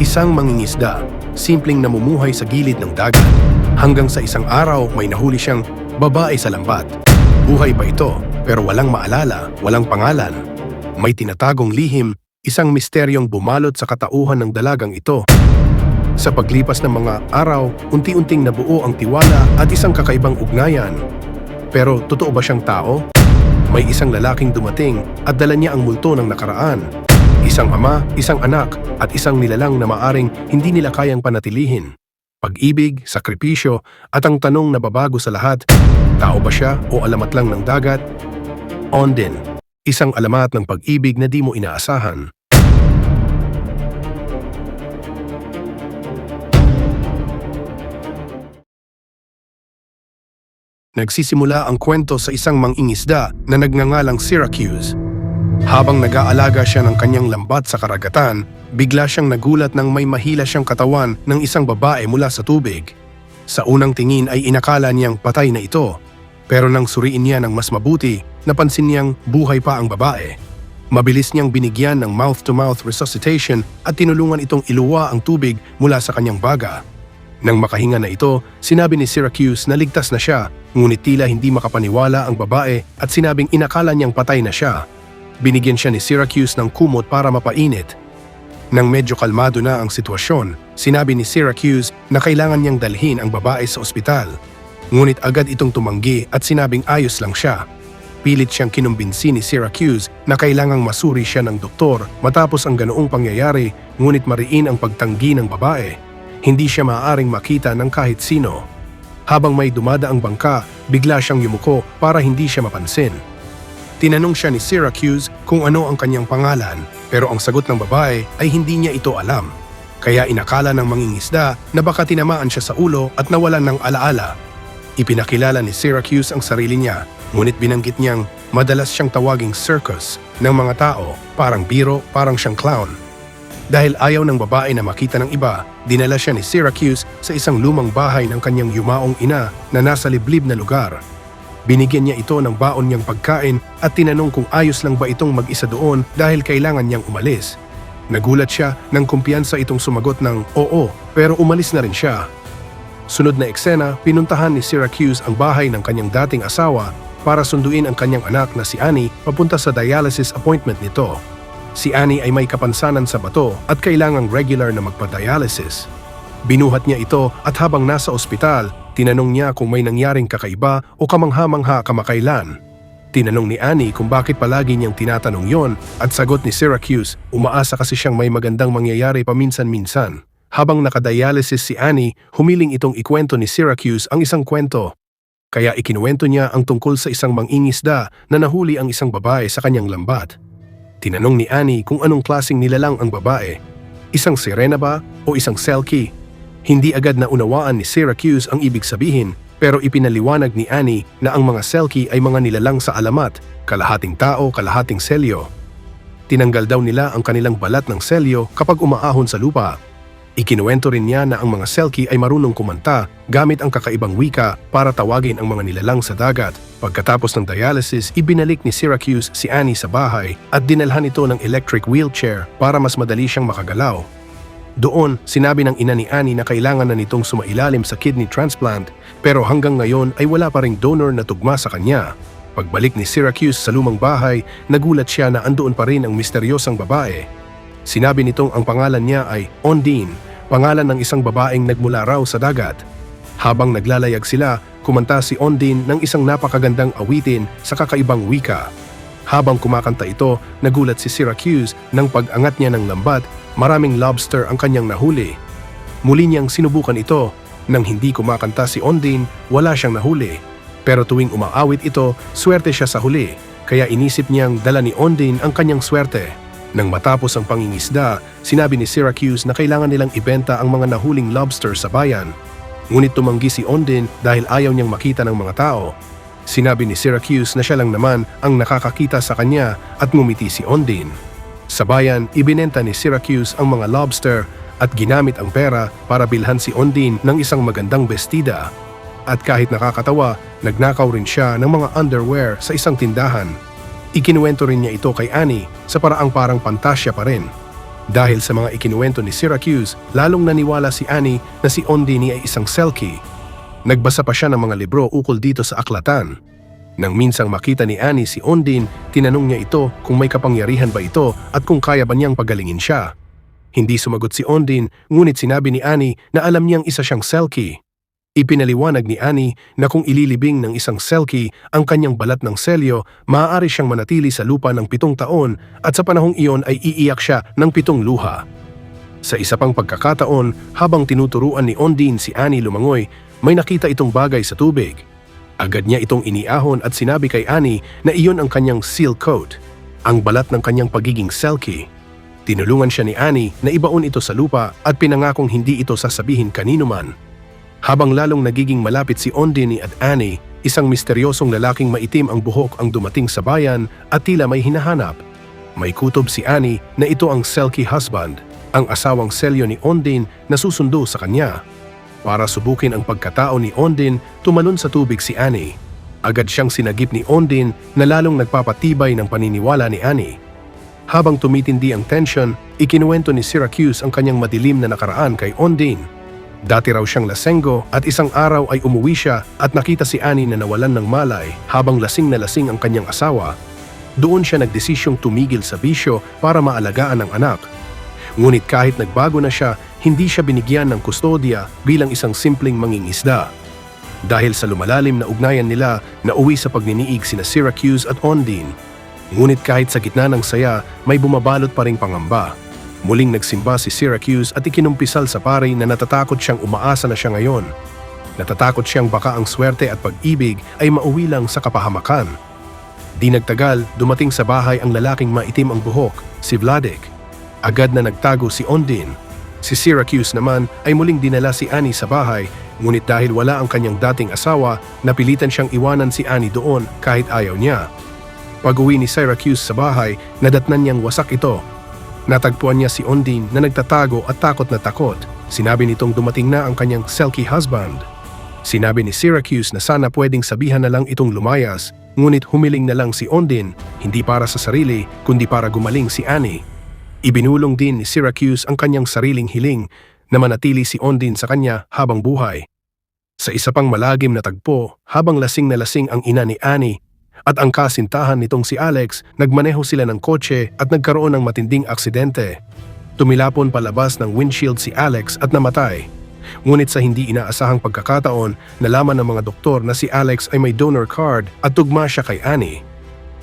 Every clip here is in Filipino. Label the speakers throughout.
Speaker 1: Isang mangingisda, simpleng namumuhay sa gilid ng dagat. Hanggang sa isang araw may nahuli siyang babae sa lambat. Buhay pa ito, pero walang maalala, walang pangalan. May tinatagong lihim, isang misteryong bumalot sa katauhan ng dalagang ito. Sa paglipas ng mga araw, unti-unting nabuo ang tiwala at isang kakaibang ugnayan. Pero totoo ba siyang tao? May isang lalaking dumating at dala niya ang multo ng nakaraan. Isang ama, isang anak, at isang nilalang na maaring hindi nila kayang panatilihin. Pag-ibig, sakripisyo, at ang tanong na babago sa lahat, tao ba siya o alamat lang ng dagat? Ondin, isang alamat ng pag-ibig na di mo inaasahan. Nagsisimula ang kwento sa isang mangingisda na nagngangalang Syracuse. Habang nag-aalaga siya ng kanyang lambat sa karagatan, bigla siyang nagulat nang may mahila siyang katawan ng isang babae mula sa tubig. Sa unang tingin ay inakala niyang patay na ito, pero nang suriin niya ng mas mabuti, napansin niyang buhay pa ang babae. Mabilis niyang binigyan ng mouth-to-mouth resuscitation at tinulungan itong iluwa ang tubig mula sa kanyang baga. Nang makahinga na ito, sinabi ni Syracuse na ligtas na siya, ngunit tila hindi makapaniwala ang babae at sinabing inakala niyang patay na siya. Binigyan siya ni Syracuse ng kumot para mapainit. Nang medyo kalmado na ang sitwasyon, sinabi ni Syracuse na kailangan niyang dalhin ang babae sa ospital. Ngunit agad itong tumanggi at sinabing ayos lang siya. Pilit siyang kinumbinsi ni Syracuse na kailangang masuri siya ng doktor matapos ang ganoong pangyayari ngunit mariin ang pagtanggi ng babae. Hindi siya maaaring makita ng kahit sino. Habang may dumadaang bangka, bigla siyang yumuko para hindi siya mapansin. Tinanong siya ni Syracuse kung ano ang kanyang pangalan pero ang sagot ng babae ay hindi niya ito alam. Kaya inakala ng mangingisda na baka tinamaan siya sa ulo at nawalan ng alaala. Ipinakilala ni Syracuse ang sarili niya ngunit binanggit niyang madalas siyang tawaging circus ng mga tao, parang biro, parang siyang clown. Dahil ayaw ng babae na makita ng iba, dinala siya ni Syracuse sa isang lumang bahay ng kanyang yumaong ina na nasa liblib na lugar. Binigyan niya ito ng baon niyang pagkain at tinanong kung ayos lang ba itong mag-isa doon dahil kailangan niyang umalis. Nagulat siya nang kumpiyansa itong sumagot ng oo pero umalis na rin siya. Sunod na eksena, pinuntahan ni Syracuse ang bahay ng kanyang dating asawa para sunduin ang kanyang anak na si Annie papunta sa dialysis appointment nito. Si Annie ay may kapansanan sa bato at kailangang regular na magpa-dialysis. Binuhat niya ito at habang nasa ospital, tinanong niya kung may nangyaring kakaiba o kamangha-mangha kamakailan. Tinanong ni Annie kung bakit palagi niyang tinatanong yon at sagot ni Syracuse, umaasa kasi siyang may magandang mangyayari paminsan-minsan. Habang nakadialysis si Annie, humiling itong ikwento ni Syracuse ang isang kwento. Kaya ikinuwento niya ang tungkol sa isang mangingisda na nahuli ang isang babae sa kanyang lambat. Tinanong ni Annie kung anong klasing nilalang ang babae. Isang sirena ba o isang selkie? Hindi agad na unawaan ni Syracuse ang ibig sabihin pero ipinaliwanag ni Annie na ang mga selkie ay mga nilalang sa alamat, kalahating tao, kalahating selyo. Tinanggal daw nila ang kanilang balat ng selyo kapag umaahon sa lupa. Ikinuwento rin niya na ang mga selkie ay marunong kumanta gamit ang kakaibang wika para tawagin ang mga nilalang sa dagat. Pagkatapos ng dialysis, ibinalik ni Syracuse si Annie sa bahay at dinalhan ito ng electric wheelchair para mas madali siyang makagalaw. Doon, sinabi ng ina ni Annie na kailangan na nitong sumailalim sa kidney transplant pero hanggang ngayon ay wala pa ring donor na tugma sa kanya. Pagbalik ni Syracuse sa lumang bahay, nagulat siya na andoon pa rin ang misteryosang babae. Sinabi nitong ang pangalan niya ay Ondine, pangalan ng isang babaeng nagmula raw sa dagat. Habang naglalayag sila, kumanta si Ondine ng isang napakagandang awitin sa kakaibang wika. Habang kumakanta ito, nagulat si Syracuse nang pag-angat niya ng lambat, maraming lobster ang kanyang nahuli. Muli niyang sinubukan ito. Nang hindi kumakanta si Ondine, wala siyang nahuli. Pero tuwing umaawit ito, swerte siya sa huli. Kaya inisip niyang dala ni Ondine ang kanyang swerte. Nang matapos ang pangingisda, sinabi ni Syracuse na kailangan nilang ibenta ang mga nahuling lobster sa bayan. Ngunit tumanggi si Ondine dahil ayaw niyang makita ng mga tao. Sinabi ni Syracuse na siya lang naman ang nakakakita sa kanya at ngumiti si Ondine. Sa bayan, ibinenta ni Syracuse ang mga lobster at ginamit ang pera para bilhan si Ondine ng isang magandang bestida. At kahit nakakatawa, nagnakaw rin siya ng mga underwear sa isang tindahan. Ikinuwento rin niya ito kay Annie sa paraang parang pantasya pa rin. Dahil sa mga ikinuwento ni Syracuse, lalong naniwala si Annie na si Ondine ay isang Selkie. Nagbasa pa siya ng mga libro ukol dito sa aklatan. Nang minsang makita ni Annie si Ondine, tinanong niya ito kung may kapangyarihan ba ito at kung kaya ba niyang pagalingin siya. Hindi sumagot si Ondine, ngunit sinabi ni Annie na alam niyang isa siyang Selkie. Ipinaliwanag ni Annie na kung ililibing ng isang Selkie ang kanyang balat ng selyo, maaari siyang manatili sa lupa ng pitong taon at sa panahong iyon ay iiyak siya ng pitong luha. Sa isa pang pagkakataon, habang tinuturuan ni Ondine si Annie lumangoy, may nakita itong bagay sa tubig. Agad niya itong iniahon at sinabi kay Annie na iyon ang kanyang seal coat, ang balat ng kanyang pagiging Selkie. Tinulungan siya ni Annie na ibaon ito sa lupa at pinangakong hindi ito sasabihin kanino man. Habang lalong nagiging malapit si Ondine at Annie, isang misteryosong lalaking maitim ang buhok ang dumating sa bayan at tila may hinahanap. May kutob si Annie na ito ang Selkie husband, ang asawang selyo ni Ondine na susundo sa kanya. Para subukin ang pagkatao ni Ondine, tumalon sa tubig si Annie. Agad siyang sinagip ni Ondine na lalong nagpapatibay ng paniniwala ni Annie. Habang tumitindi ang tension, ikinuwento ni Syracuse ang kanyang madilim na nakaraan kay Ondine. Dati raw siyang lasenggo at isang araw ay umuwi siya at nakita si Annie na nawalan ng malay habang lasing na lasing ang kanyang asawa. Doon siya nagdesisyong tumigil sa bisyo para maalagaan ang anak. Ngunit kahit nagbago na siya, hindi siya binigyan ng kustodya bilang isang simpleng mangingisda. Dahil sa lumalalim na ugnayan nila, nauwi sa pagniniig sina Syracuse at Ondine. Ngunit kahit sa gitna ng saya, may bumabalot pa ring pangamba. Muling nagsimba si Syracuse at ikinumpisal sa pari na natatakot siyang umaasa na siya ngayon. Natatakot siyang baka ang swerte at pag-ibig ay mauwi lang sa kapahamakan. Di nagtagal, dumating sa bahay ang lalaking maitim ang buhok, si Vladek. Agad na nagtago si Ondine. Si Syracuse naman ay muling dinala si Annie sa bahay, ngunit dahil wala ang kanyang dating asawa, napilitan siyang iwanan si Annie doon kahit ayaw niya. Pag-uwi ni Syracuse sa bahay, nadatnan niyang wasak ito Natagpuan niya si Ondine na nagtatago at takot na takot. Sinabi nitong dumating na ang kanyang Selkie husband. Sinabi ni Syracuse na sana pwedeng sabihan na lang itong lumayas, ngunit humiling na lang si Ondine, hindi para sa sarili, kundi para gumaling si Annie. Ibinulong din ni Syracuse ang kanyang sariling hiling na manatili si Ondine sa kanya habang buhay. Sa isa pang malagim na tagpo, habang lasing na lasing ang ina ni Annie, at ang kasintahan nitong si Alex, nagmaneho sila ng kotse at nagkaroon ng matinding aksidente. Tumilapon palabas ng windshield si Alex at namatay. Ngunit sa hindi inaasahang pagkakataon, nalaman ng mga doktor na si Alex ay may donor card at tugma siya kay Annie.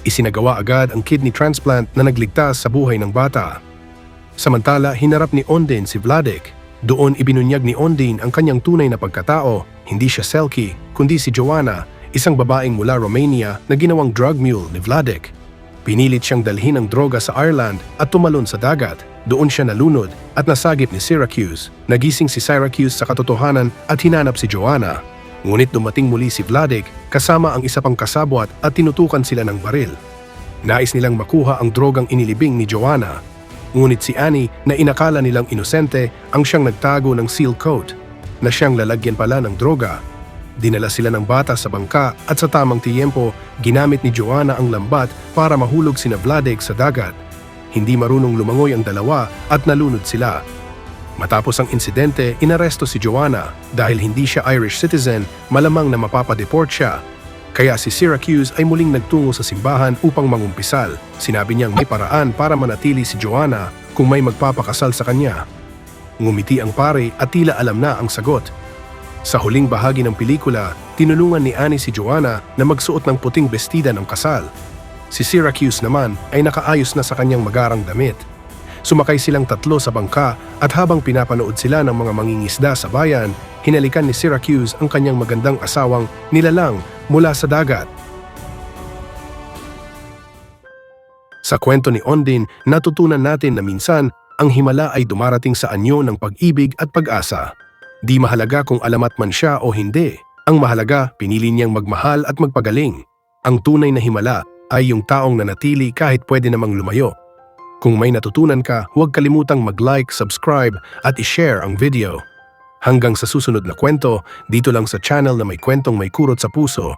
Speaker 1: Isinagawa agad ang kidney transplant na nagligtas sa buhay ng bata. Samantala, hinarap ni Ondine si Vladek. Doon ibinunyag ni Ondine ang kanyang tunay na pagkatao. Hindi siya Selkie, kundi si Joanna, isang babaeng mula Romania na ginawang drug mule ni Vladek. Pinilit siyang dalhin ang droga sa Ireland at tumalon sa dagat. Doon siya nalunod at nasagip ni Syracuse. Nagising si Syracuse sa katotohanan at hinanap si Joanna. Ngunit dumating muli si Vladek kasama ang isa pang kasabwat at tinutukan sila ng baril. Nais nilang makuha ang drogang inilibing ni Joanna Ngunit si Annie na inakala nilang inosente ang siyang nagtago ng seal coat na siyang lalagyan pala ng droga. Dinala sila ng bata sa bangka at sa tamang tiyempo, ginamit ni Joanna ang lambat para mahulog sina Vladek sa dagat. Hindi marunong lumangoy ang dalawa at nalunod sila. Matapos ang insidente, inaresto si Joanna dahil hindi siya Irish citizen, malamang na mapapadeport siya kaya si Syracuse ay muling nagtungo sa simbahan upang mangumpisal. Sinabi niyang may paraan para manatili si Joanna kung may magpapakasal sa kanya. Ngumiti ang pare at tila alam na ang sagot. Sa huling bahagi ng pelikula, tinulungan ni Annie si Joanna na magsuot ng puting bestida ng kasal. Si Syracuse naman ay nakaayos na sa kanyang magarang damit. Sumakay silang tatlo sa bangka at habang pinapanood sila ng mga mangingisda sa bayan, hinalikan ni Syracuse ang kanyang magandang asawang nilalang mula sa dagat. Sa kwento ni Ondine, natutunan natin na minsan ang himala ay dumarating sa anyo ng pag-ibig at pag-asa. Di mahalaga kung alamat man siya o hindi. Ang mahalaga, pinili niyang magmahal at magpagaling. Ang tunay na himala ay yung taong nanatili kahit pwede namang lumayo. Kung may natutunan ka, huwag kalimutang mag-like, subscribe at i-share ang video. Hanggang sa susunod na kwento, dito lang sa channel na may kwentong may kurot sa puso.